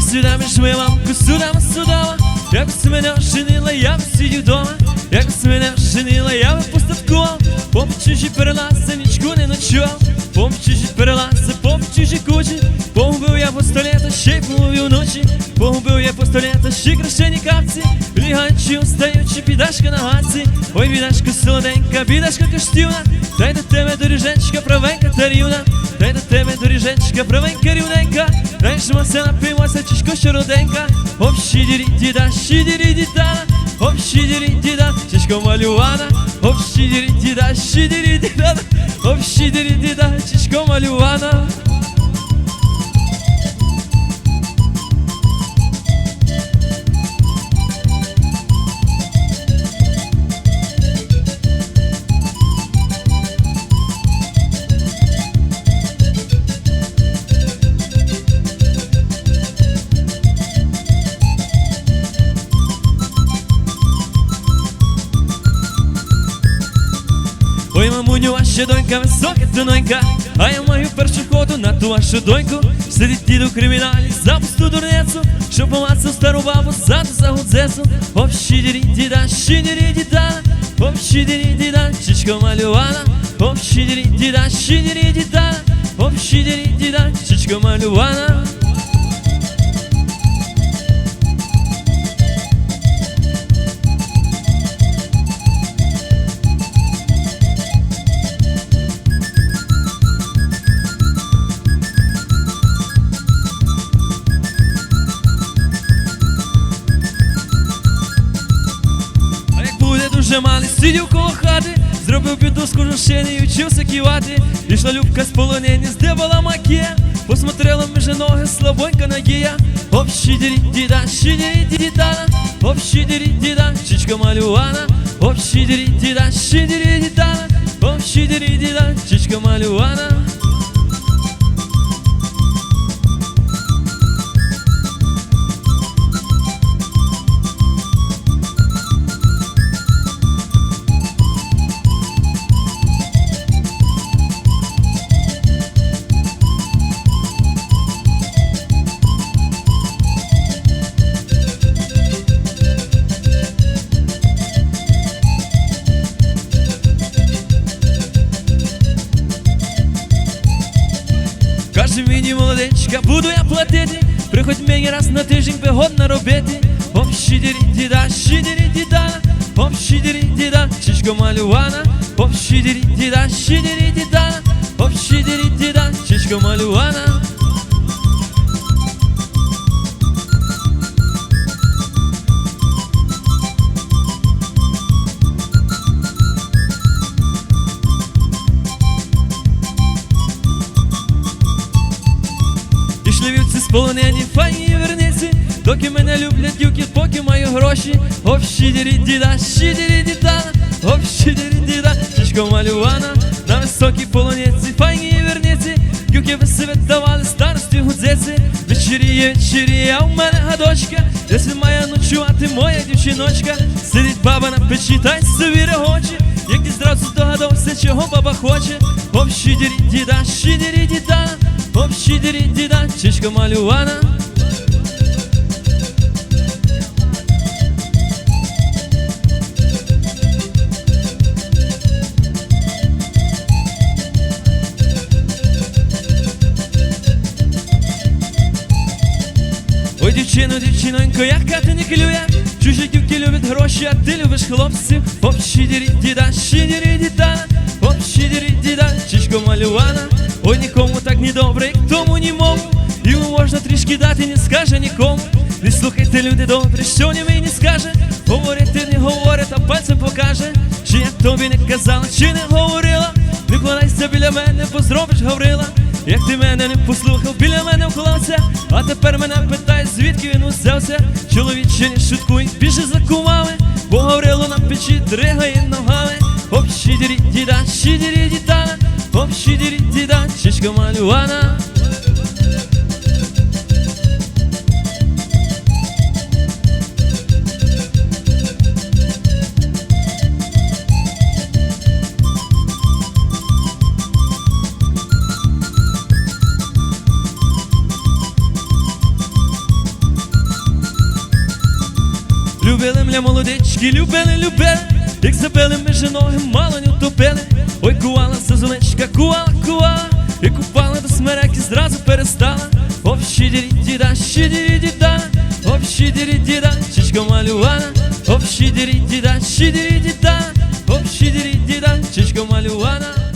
сюди між мамку, сюди судова. Як би мене оженила, я б сидів дома. Як би мене оженила, я б постаткував. Поп чужі перелази, нічку не ночував. Поп чужі перелази, поп чужі кучі. Погубив я по сто літа, ще й половив ночі. Погубив я по сто ще й крашені капці. Бігаючи, устаючи, бідашка на гаці. Ой, бідашка солоденька, бідашка коштівна. Та й до тебе доріжечка, правенька та рівна. Тебе доріжечка, правенька рівненька. Дай ж мася напимося, чішко щороденька. Оп, щідірі, діда, щідірі, діда. Оп, щідірі, діда, чішко малювана. Оп, щідірі, діда, щідірі, діда. Оп, щідірі, діда, чішко малювана. Ой, мамуню, ваша донька висока тоненька, а я маю першу ходу на ту вашу доньку. Сидить дід у криміналі за пусту дурницю, що помацав стару бабу ззаду за гудзесу. Оп, щідірі, діда, щідірі, діда, оп, щідірі, діда, чічко малювана. Оп, щідірі, діда, щідірі, діда, оп, щідірі, діда, чічко малювана. Сидів коло хати, зробив біду з кожушини вчився ківати. Пішла любка з полонені, здебала макія, посмотрела між ноги, слабонька надія. Оп, щідірі, діда, щідірі, діда, оп, щідірі, діда, чичка малювана. Оп, щідірі, діда, щідірі, діда, оп, щідірі, діда, чичка малювана. Каже мені молодечка, буду я платити, приходь мені раз на тиждень вигодно робити. Оп, щидірі діда, щидірі діда, оп, щидірі діда, чичко малювана, оп, щидірі діда, щидірі діда, оп, щидірі діда, чичко малювана. Полонені, файні верниці, доки мене люблять дівки, поки маю гроші. Оп, щідірі, діда, щідірі, діда, оп, щідірі, діда, чічко малювана, на високій полониці, файні верниці, дівки би себе давали старості гудзеці. Вечеріє, вечеріє, а в мене гадочка, десь має ночувати моя дівчиночка. Сидить баба на печі, та й собі регоче, як зразу здогадався, чого баба хоче. Оп, щідірі, діда, щідірі, діда, оп, щідірі, діда, чичка малювана. Ой, дівчино, дівчинонько, яка ти не клює Чужі дівки люблять гроші, а ти любиш хлопців Оп, щідірі, діда, щідірі, діда Оп, щідірі, діда, чичко малювана Ой, нікому не добре, тому німому Йому можна трішки дати, не скаже нікому. Не слухайте, люди добре, що ні мені скаже. Говорити не говорить, а пальцем покаже. Чи я тобі не казала, чи не говорила? Не вкладайся біля мене, бо зробиш Гаврила. Як ти мене не послухав, біля мене вклався, а тепер мене питає, звідки він узявся. Чоловіче, не шуткуй, біжи за кумами, бо Гаврило на печі дригає ногами. Оп, щідірі, діда, щідірі, діда, Obsidirinti da shishka maluana Любили мля молодечки, любили, любили Jak zapelem женой, мала ни отопеле. Ой, коала съзонечка, коала, коала. И купала да смеряк и зразу перестала. Оп, шидири, дида, шидири, дида Оп, шидири, дида, чичка малювана. Оп, шидири, дида, шидири, дида Оп, шидири, дида, чичка малювана.